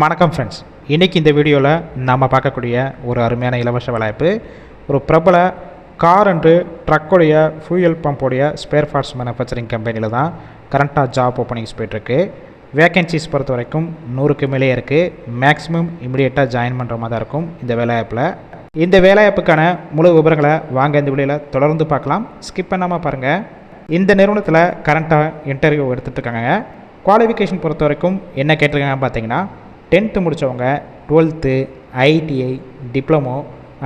வணக்கம் ஃப்ரெண்ட்ஸ் இன்றைக்கி இந்த வீடியோவில் நம்ம பார்க்கக்கூடிய ஒரு அருமையான இலவச வளைப்பு ஒரு பிரபல கார் அண்டு ட்ரக்குடைய ஃபியூயல் பம்போடைய ஸ்பேர் பார்ட்ஸ் மேனுஃபேக்சரிங் கம்பெனியில் தான் கரண்ட்டாக ஜாப் ஓப்பனிங்ஸ் போயிட்டுருக்கு. வேகன்சிஸ் பொறுத்த வரைக்கும் நூறுக்கு மேலே இருக்குது மேக்ஸிமம் இமிடியேட்டாக ஜாயின் பண்ணுற மாதிரி தான் இருக்கும் இந்த வேலைவாய்ப்பில். இந்த வேலைவாய்ப்புக்கான முழு விவரங்களை வாங்க இந்த வீடியோவில் தொடர்ந்து பார்க்கலாம். ஸ்கிப் பண்ணாமல் பாருங்கள் இந்த நிறுவனத்தில் கரண்ட்டாக இன்டர்வியூ எடுத்துகிட்டு இருக்காங்க. குவாலிஃபிகேஷன் பொறுத்த வரைக்கும் என்ன கேட்டிருக்காங்க பார்த்தீங்கன்னா டென்த்து முடித்தவங்க twelfth ITI diploma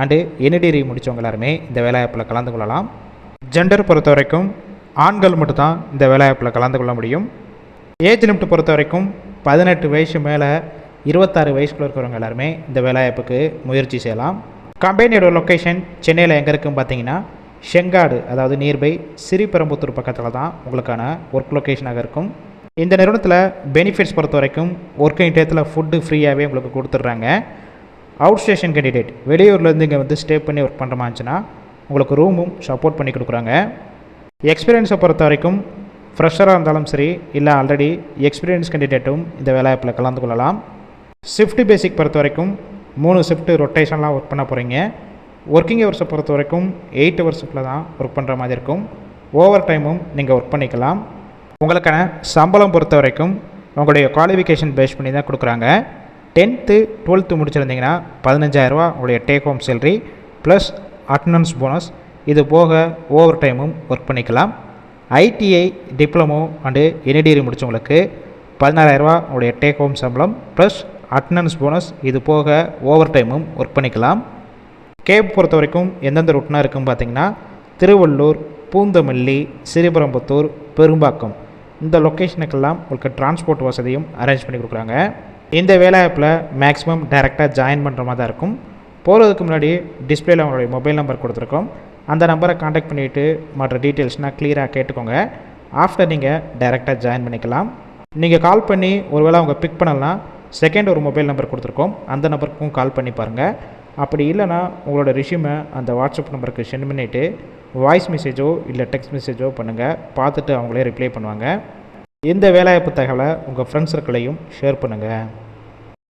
and any degree முடித்தவங்க எல்லாருமே இந்த வேலைவாய்ப்பில் கலந்து கொள்ளலாம். ஜெண்டர் பொறுத்த வரைக்கும் ஆண்கள் மட்டும்தான் இந்த வேலைவாய்ப்பில் கலந்து கொள்ள முடியும். ஏஜ் லிமிட் பொறுத்த வரைக்கும் பதினெட்டு வயசு மேலே இருபத்தாறு வயசுக்குள்ள இருக்கிறவங்க எல்லாருமே இந்த வேலைவாய்ப்புக்கு முயற்சி செய்யலாம். கம்பெனியோட லொக்கேஷன் சென்னையில் எங்கே இருக்குன்னு பார்த்தீங்கன்னா செங்காடு அதாவது நியர்பை சிறிபெரம்புத்தூர் பக்கத்தில் தான் உங்களுக்கான ஒர்க் லொக்கேஷனாக இருக்கும். இந்த நிறுவனத்தில் பெனிஃபிட்ஸ் பொறுத்த வரைக்கும் ஒர்க்கிங் டேத்தில் ஃபுட்டு ஃப்ரீயாகவே உங்களுக்கு கொடுத்துட்றாங்க. அவுட் ஸ்டேஷன் கேண்டிடேட் வெளியூர்லேருந்து இங்கே வந்து ஸ்டே பண்ணி ஒர்க் பண்ணுற மாதிரிச்சுன்னா உங்களுக்கு ரூமும் சப்போர்ட் பண்ணி கொடுக்குறாங்க. எக்ஸ்பீரியன்ஸை பொறுத்த வரைக்கும் ஃப்ரெஷராக இருந்தாலும் சரி இல்லை ஆல்ரெடி எக்ஸ்பீரியன்ஸ் கேண்டிடேட்டும் இந்த வேலைவாய்ப்பில் கலந்து கொள்ளலாம். ஷிஃப்ட் பேசிக் பொறுத்த வரைக்கும் மூணு ஷிஃப்ட் ரொட்டேஷன்லாம் ஒர்க் பண்ண போகிறீங்க ஒர்க்கிங் ஹவர்ஸை பொறுத்த வரைக்கும் எயிட் ஹவர்ஸுக்குள்ள தான் ஒர்க் பண்ணுற மாதிரி இருக்கும். ஓவர் டைமும் நீங்கள் ஒர்க் பண்ணிக்கலாம். உங்களுக்கான சம்பளம் பொறுத்த வரைக்கும் உங்களுடைய குவாலிஃபிகேஷன் பேஸ் பண்ணி தான் கொடுக்குறாங்க. டென்த்து டுவெல்த்து முடிச்சிருந்தீங்கன்னா பதினஞ்சாயிரரூவா உங்களுடைய take home salary plus attendance bonus இது போக ஓவர் டைமும் ஒர்க் பண்ணிக்கலாம். ITI diploma and any degree முடித்தவங்களுக்கு பதினாறாயிரரூவா உங்களுடைய டேக் ஹோம் சம்பளம் ப்ளஸ் அட்டண்டன்ஸ் போனஸ் இது போக ஓவர் டைமும் ஒர்க் பண்ணிக்கலாம். கேப் பொறுத்த வரைக்கும் எந்தெந்த ரூட்னா இருக்குன்னு பார்த்தீங்கன்னா திருவள்ளூர் பூந்தமல்லி ஸ்ரீபெரும்புத்தூர் பெரும்பாக்கம். இந்த லொக்கேஷனுக்கெல்லாம் உங்களுக்கு டிரான்ஸ்போர்ட் வசதியும் அரேஞ்ச் பண்ணி கொடுக்குறாங்க. இந்த வேலைவாய்ப்பில் மேக்ஸிமம் டைரெக்டாக ஜாயின் பண்ணுற மாதிரி தான் இருக்கும். போகிறதுக்கு முன்னாடி டிஸ்பிளேல அவங்களுடைய மொபைல் நம்பர் கொடுத்துருக்கோம். அந்த நம்பரை காண்டாக்ட் பண்ணிவிட்டு மற்ற டீட்டெயில்ஸ்னால் க்ளியராக கேட்டுக்கோங்க. ஆஃப்டர் நீங்கள் டைரெக்டாக ஜாயின் பண்ணிக்கலாம். நீங்கள் கால் பண்ணி ஒருவேளை அவங்க பிக் பண்ணலாம் செகண்ட் ஒரு மொபைல் நம்பர் கொடுத்துருக்கோம். அந்த நம்பருக்கும் கால் பண்ணி பாருங்கள் அப்படி இல்லைனா உங்களோட ரிஷ்யூமை அந்த வாட்ஸ்அப் நம்பருக்கு சென்ட் பண்ணிவிட்டு வாய்ஸ் மெசேஜோ இல்லை டெக்ஸ்ட் மெசேஜோ பண்ணுங்கள் பார்த்துட்டு அவங்களே ரிப்ளை பண்ணுவாங்க. இந்த வேலைவாய்ப்பு தகவலை உங்கள் ஃப்ரெண்ட்ஸ் சர்க்கிளையும் ஷேர் பண்ணுங்கள்